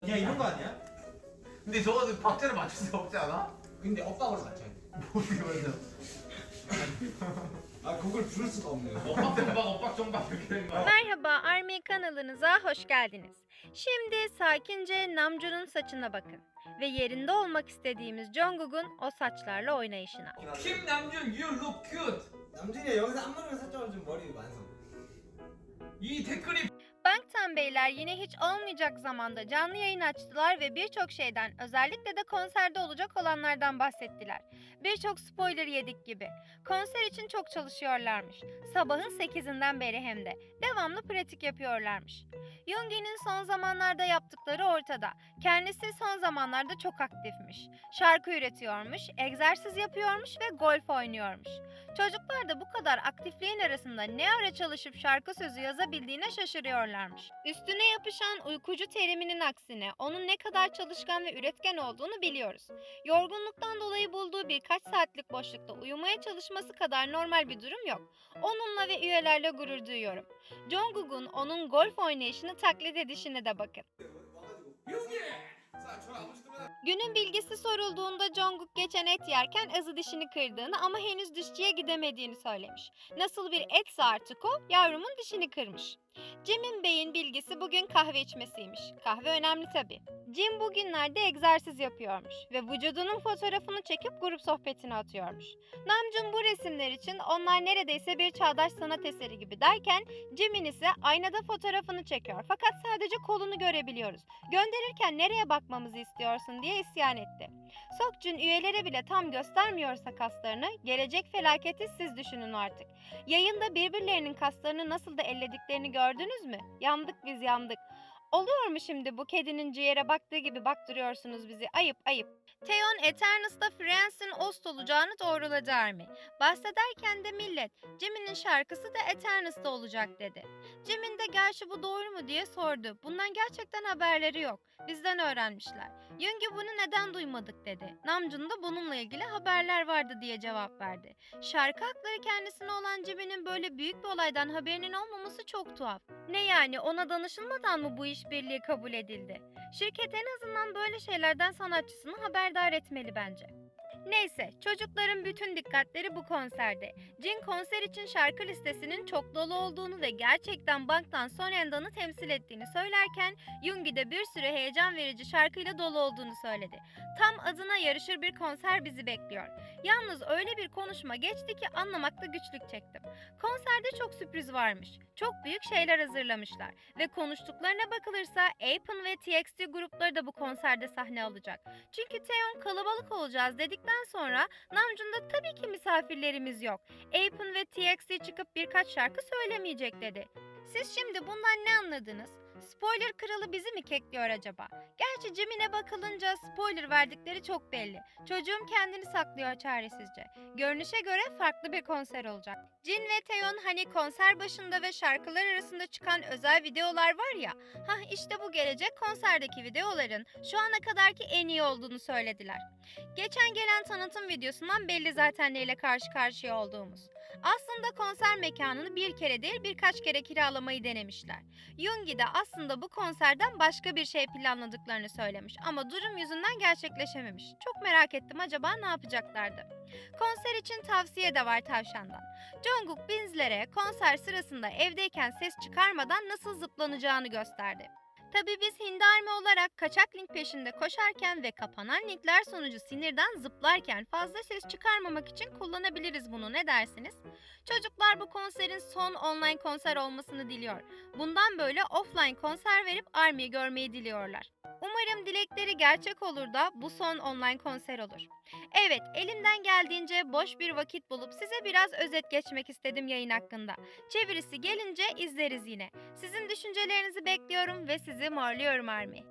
그냥 이런 거 아니야? 근데 저거는 박자를 맞출 수 없지 않아? 근데 엇박으로 맞춰야 돼. 어떻게 맞아? 아 그걸 부를 수가 없네. 엇박 정박 엇박 정박 이렇게 되는 거야. Merhaba Army kanalınıza hoş geldiniz. Şimdi sakince Namjoon'un saçına bakın ve yerinde olmak istediğimiz Jungkook'un o saçlarla oynayışına. Kim 남준 you look cute. 남준이 여기서 앞머리가 살짝 좀 머리 완성. 이 댓글이 Bangtan Beyler yine hiç olmayacak zamanda canlı yayın açtılar ve birçok şeyden özellikle de konserde olacak olanlardan bahsettiler. Birçok spoiler yedik gibi. Konser için çok çalışıyorlarmış. Sabahın 8'inden beri hem de. Devamlı pratik yapıyorlarmış. Yoongi'nin son zamanlarda yaptıkları ortada. Kendisi son zamanlarda çok aktifmiş. Şarkı üretiyormuş, egzersiz yapıyormuş ve golf oynuyormuş. Çocuklar da bu kadar aktifliğin arasında ne ara çalışıp şarkı sözü yazabildiğine şaşırıyorlarmış. Üstüne yapışan uykucu teriminin aksine onun ne kadar çalışkan ve üretken olduğunu biliyoruz. Yorgunluktan dolayı bulduğu birkaç saatlik boşlukta uyumaya çalışması kadar normal bir durum yok. Onunla ve üyelerle gurur duyuyorum. Jungkook'un onun golf oynayışını taklit edişine de bakın. Günün bilgisi sorulduğunda Jungkook geçen et yerken azı dişini kırdığını ama henüz dişçiye gidemediğini söylemiş. Nasıl bir etse artık o, yavrumun dişini kırmış. Jim'in beyin bilgisi bugün kahve içmesiymiş. Kahve önemli tabi. Jim bugünlerde egzersiz yapıyormuş ve vücudunun fotoğrafını çekip grup sohbetine atıyormuş. Namjoon bu resimler için onlar neredeyse bir çağdaş sanat eseri gibi derken Jim'in ise aynada fotoğrafını çekiyor fakat sadece kolunu görebiliyoruz. Gönderirken nereye bakmamızı istiyorsun diye isyan etti. Sokjun üyelere bile tam göstermiyorsa kaslarını gelecek felaketi siz düşünün artık. Yayında birbirlerinin kaslarını nasıl da ellediklerini gördünüz mü? Yandık biz yandık. Oluyor mu şimdi bu kedinin ciğere baktığı gibi baktırıyorsunuz bizi? Ayıp ayıp. Theon Eternus'ta Friends'in Ost olacağını doğruladı Army. Bahsederken de millet Jimmy'nin şarkısı da Eternus'ta olacak dedi. Jimin de gerçi bu doğru mu diye sordu. Bundan gerçekten haberleri yok. Bizden öğrenmişler. Yöngi bunu neden duymadık dedi. Namjoon da bununla ilgili haberler vardı diye cevap verdi. Şarkı hakları kendisine olan Jimin'in böyle büyük bir olaydan haberinin olmaması çok tuhaf. Ne yani ona danışılmadan mı bu işbirliği kabul edildi? Şirket en azından böyle şeylerden sanatçısını haberdar etmeli bence. Neyse, çocukların bütün dikkatleri bu konserde. Jin konser için şarkı listesinin çok dolu olduğunu ve gerçekten Bangtan Sonenda'nı temsil ettiğini söylerken Yoongi de bir sürü heyecan verici şarkıyla dolu olduğunu söyledi. Tam adına yarışır bir konser bizi bekliyor. Yalnız öyle bir konuşma geçti ki anlamakta güçlük çektim. Konserde çok sürpriz varmış. Çok büyük şeyler hazırlamışlar ve konuştuklarına bakılırsa Apen ve TXT grupları da bu konserde sahne alacak. Çünkü Taeyeon kalabalık olacağız dedikten sonra Namjoon'da tabii ki misafirlerimiz yok. Apen ve TXT çıkıp birkaç şarkı söylemeyecek dedi. Siz şimdi bundan ne anladınız? Spoiler kralı bizi mi kekliyor acaba? Gerçi Jimin'e bakılınca spoiler verdikleri çok belli. Çocuğum kendini saklıyor çaresizce. Görünüşe göre farklı bir konser olacak. Jin ve Taeyeon hani konser başında ve şarkılar arasında çıkan özel videolar var ya. Hah işte bu gelecek konserdeki videoların şu ana kadarki en iyi olduğunu söylediler. Geçen gelen tanıtım videosundan belli zaten neyle karşı karşıya olduğumuz. Aslında konser mekanını bir kere değil birkaç kere kiralamayı denemişler. Yoongi de aslında bu konserden başka bir şey planladıklarını söylemiş ama durum yüzünden gerçekleşememiş. Çok merak ettim acaba ne yapacaklardı. Konser için tavsiye de var tavşandan. Jungkook Binzlere konser sırasında evdeyken ses çıkarmadan nasıl zıplanacağını gösterdi. Tabii biz Hindi Army olarak kaçak link peşinde koşarken ve kapanan linkler sonucu sinirden zıplarken fazla ses çıkarmamak için kullanabiliriz bunu ne dersiniz? Çocuklar bu konserin son online konser olmasını diliyor. Bundan böyle offline konser verip Army'yi görmeyi diliyorlar. Umarım dilekleri gerçek olur da bu son online konser olur. Evet, elimden geldiğince boş bir vakit bulup size biraz özet geçmek istedim yayın hakkında. Çevirisi gelince izleriz yine. Sizin düşüncelerinizi bekliyorum ve sizi morluyorum Army.